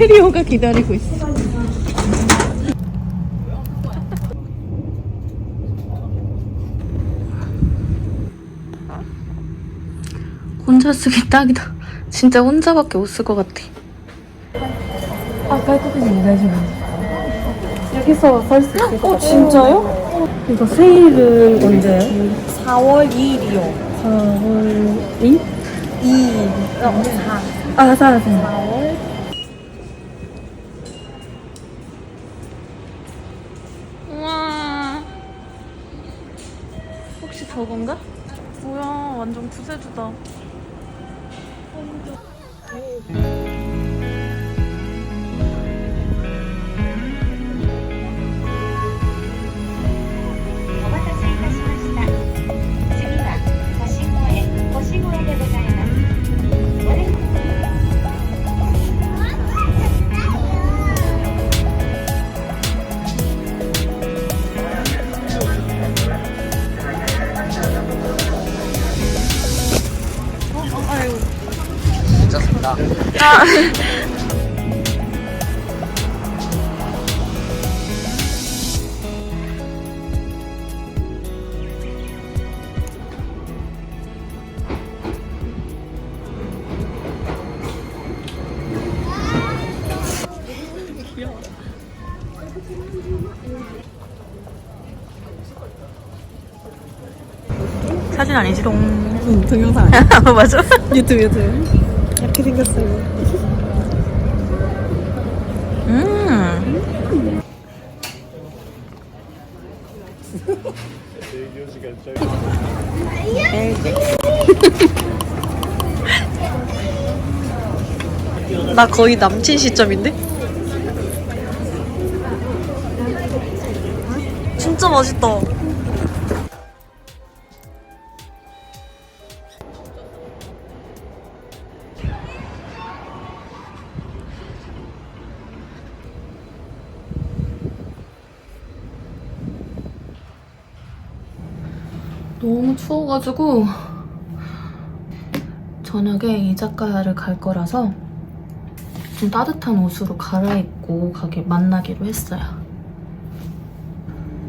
캐리어가 기다리고 있어. 혼자 쓰기 딱이다. 진짜 혼자밖에 못 쓸 것 같아. 아까 했던 얘기하지 여기서 살 수 있을 어, 진짜요? 이거 세일은 언제요? 4월 2일이요. 4월 2? 2. 어, 4. 아, 4, 4. 4월 구세주다. 사진 아니지롱. 응, 동영상 아니야? 맞아. 유튜브, 유튜브. 이렇게 생겼어요. 음. 나 거의 남친 시점인데? 진짜 맛있다. 너무 추워가지고 저녁에 이자카야를 갈 거라서 좀 따뜻한 옷으로 갈아입고 가게 만나기로 했어요.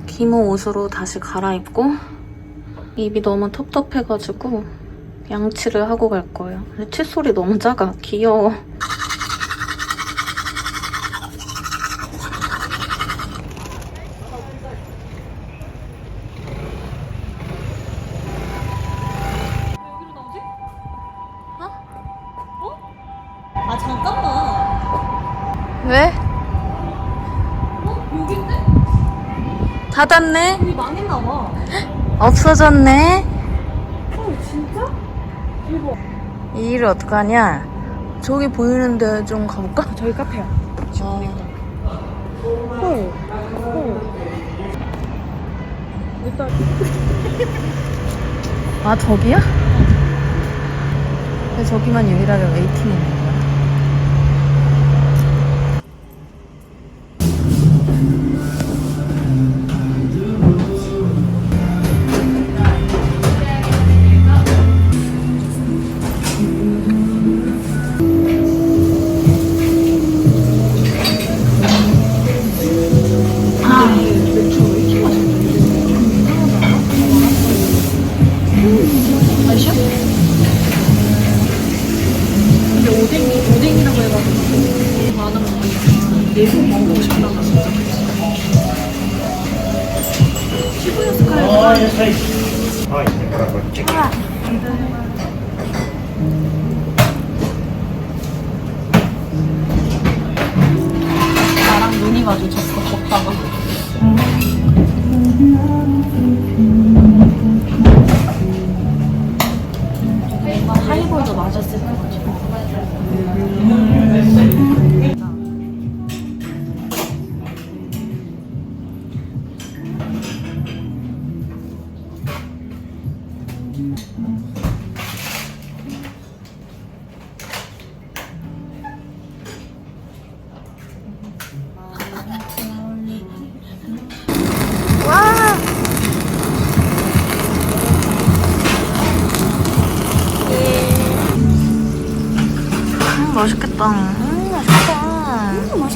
기모 옷으로 다시 갈아입고 입이 너무 텁텁해가지고 양치를 하고 갈 거예요. 근데 칫솔이 너무 작아. 귀여워. 왜? 어? 여긴데? 닫았네? 여기 망했나봐. 없어졌네? 어, 진짜? 대박. 이 일을 어떡하냐? 저기 보이는데 좀 가볼까? 저희 카페야. 아, 헐. 헐. 일단 아 저기야? 왜 저기만 유일하게 웨이팅이 있 뭔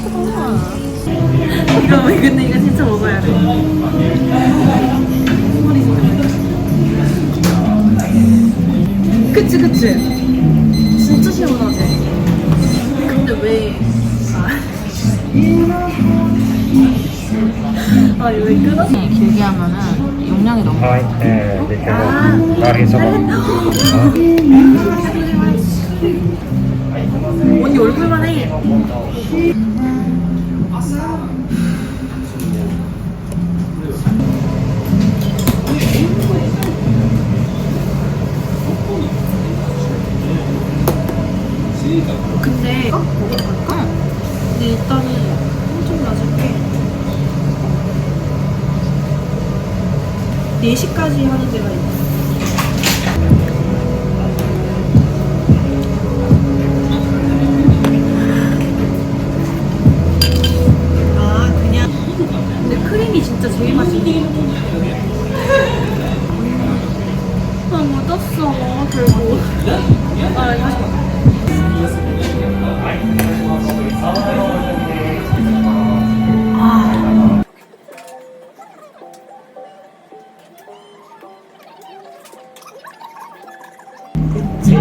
이거 근데 이거 진짜 먹어야 돼. 그치 그치. 진짜 시원하지. 근데 왜아왜 아, 끊었어? 길게 하면은 용량이 너무. 아, 네, 이렇게 하고, 다리 잡아. 언니 얼굴만 해. 근데 먹어볼까? 근데 일단은 엄청 낮을게 4시까지 하는 데가 있어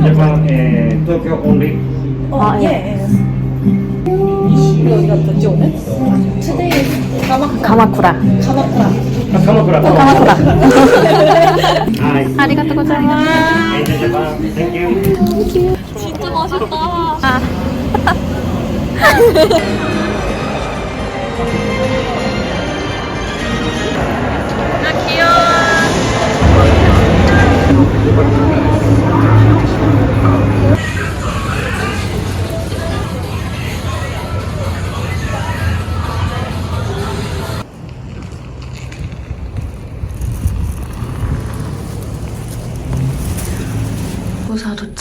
Japan, eh, Tokyo only. Oh, yes. 여기가 도대체 오늘? Today is 가마쿠라. 가마쿠라. 가마쿠라. Ah, Kamakura. 가마쿠라. Hi. 아리가또 고자이마스. Hey, Japan. Thank you. 진짜 맛있다. 아. 아 귀여워. 부사 도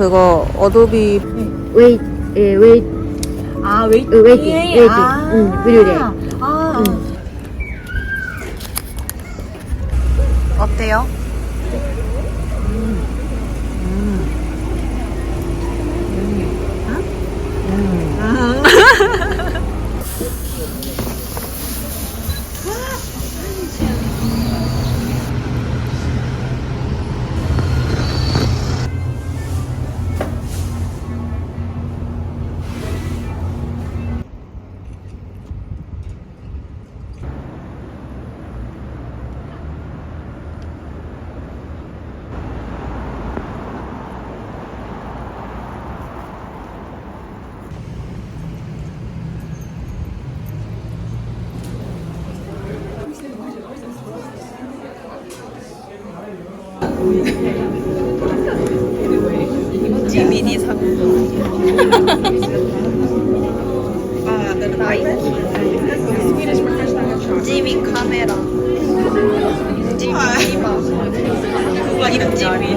그거 어도비 웨이 예 웨이 아 웨이 어, 웨이팅 웨이팅. 응 무료래 지미 카메라 지미 이마 지미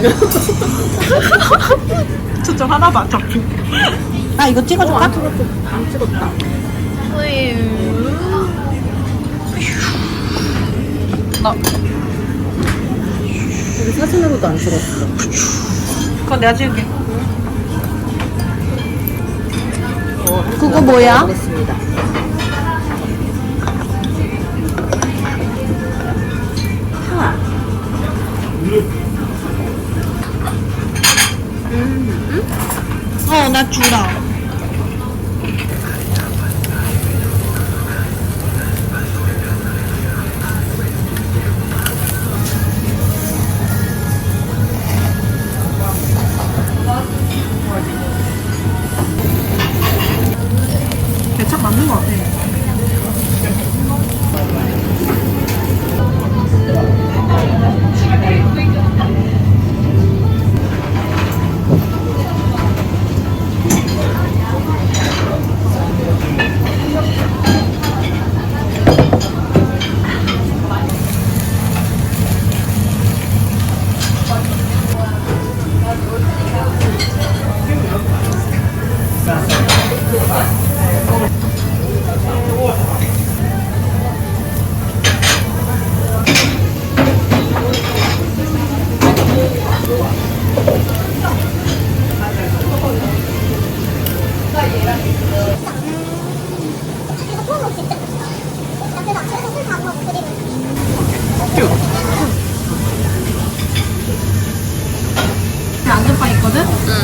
저쪽 하나 봐 저쪽 아 이거 찍어줄까? 안 찍었다 나 우리 사진으로도 안 찍었어. 그건 내가 찍을게 그거 뭐야? 그렇습니다. 어나 주라 대 안전빵 있거든? 응.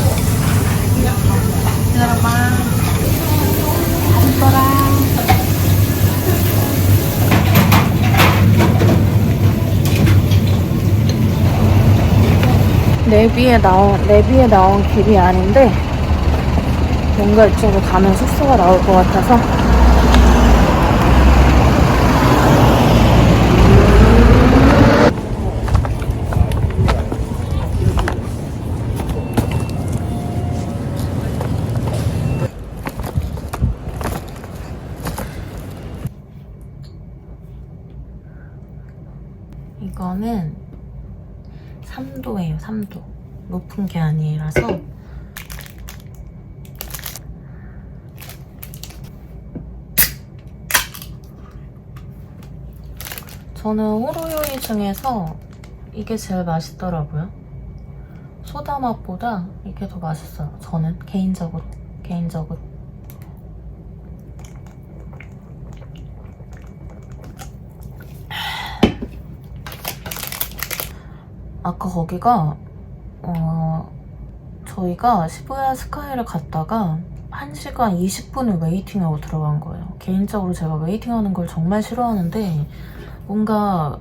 기다려봐. 내비에 나온 내비에 나온 길이 아닌데 뭔가 이쪽으로 가면 숙소가 나올 것 같아서 이거는 3도예요, 3도. 높은 게 아니라서. 저는 호로요이 중에서 이게 제일 맛있더라고요. 소다 맛보다 이게 더 맛있어요. 저는 개인적으로. 개인적으로. 아까 거기가 어 저희가 시부야 스카이를 갔다가 1시간 20분을 웨이팅하고 들어간 거예요. 개인적으로 제가 웨이팅하는 걸 정말 싫어하는데 뭔가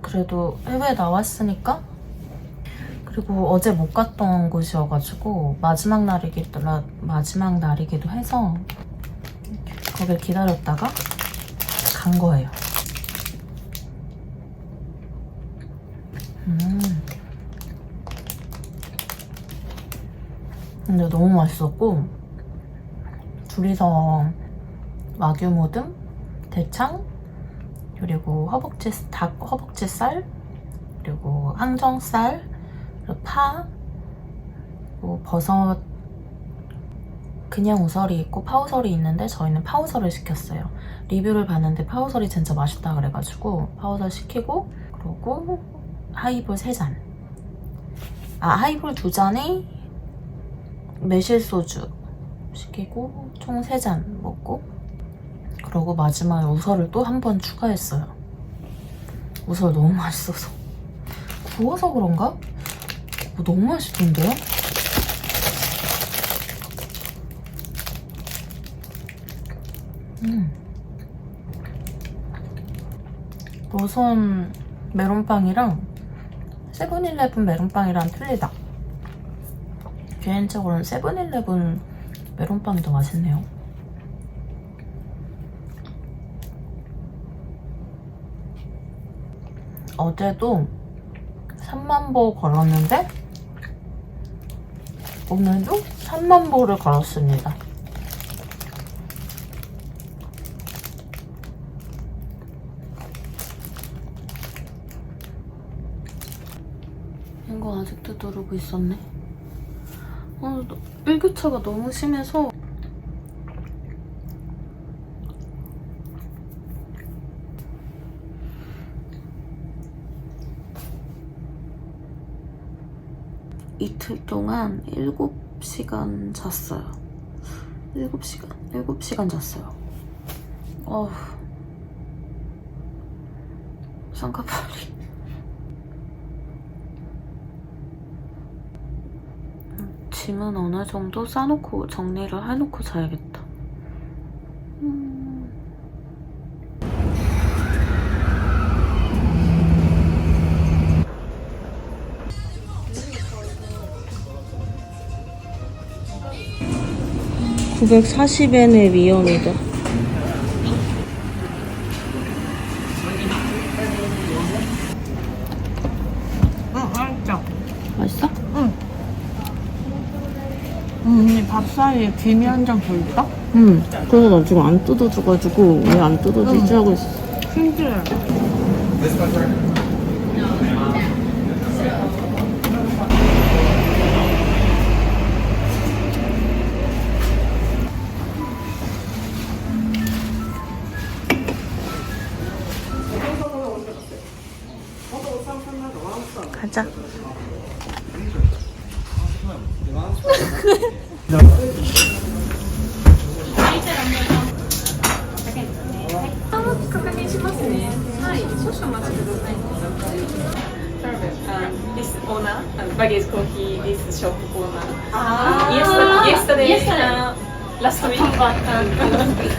그래도 해외에 나왔으니까 그리고 어제 못 갔던 곳이어가지고 마지막 날이기도 마지막 날이기도 해서 거길 기다렸다가 간 거예요. 음. 근데 너무 맛있었고 둘이서 와규 모듬, 대창, 그리고 허벅지 닭 허벅지 살, 그리고 항정살, 그리고 파, 그리고 버섯 그냥 우설이 있고 파우설이 있는데 저희는 파우설을 시켰어요. 리뷰를 봤는데 파우설이 진짜 맛있다 그래가지고 파우설 시키고 그리고 하이볼 3잔. 아, 하이볼 2잔에 매실 소주 시키고 총 3잔 먹고 그러고 마지막에 우설을 또 한 번 추가했어요. 우설 너무 맛있어서. 구워서 그런가? 뭐 너무 맛있던데요? 음. 로손 메론빵이랑 세븐일레븐 메론빵이랑 틀리다. 개인적으로는 세븐일레븐 메론빵이 더 맛있네요. 어제도 3만 보 걸었는데 오늘도 3만 보를 걸었습니다. 이거 아직도 누르고 있었네. 어, 너- 일교차가 너무 심해서 이틀 동안 7시간 잤어요. 7시간, 7시간 잤어요. 어휴. 쌍꺼풀이. 짐은 어느 정도 싸놓고 정리를 해놓고 자야겠다. 음. 구 940엔의 위험이다. 맛있어? 언니 밥 사이에 귀미 한장더 있다? 응. 그래서 나 지금 안 뜯어줘가지고 왜 안 뜯어지지 하고 있어. 신기해. 가자. baggage coffee this shop corner. Ah. Yesterday, yesterday, yesterday. Uh, last week.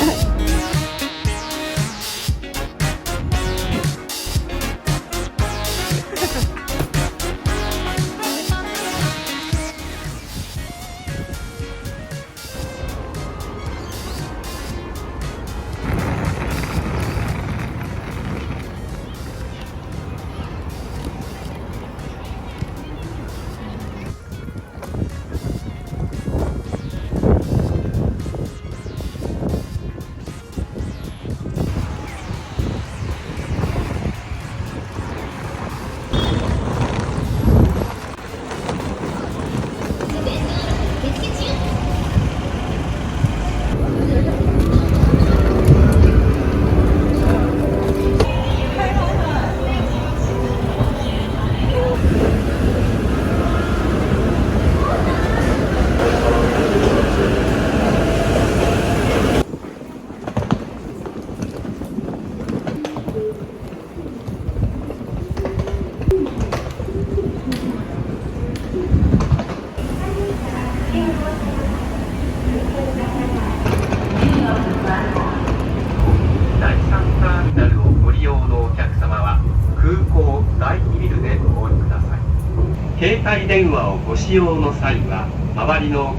用の際は周りの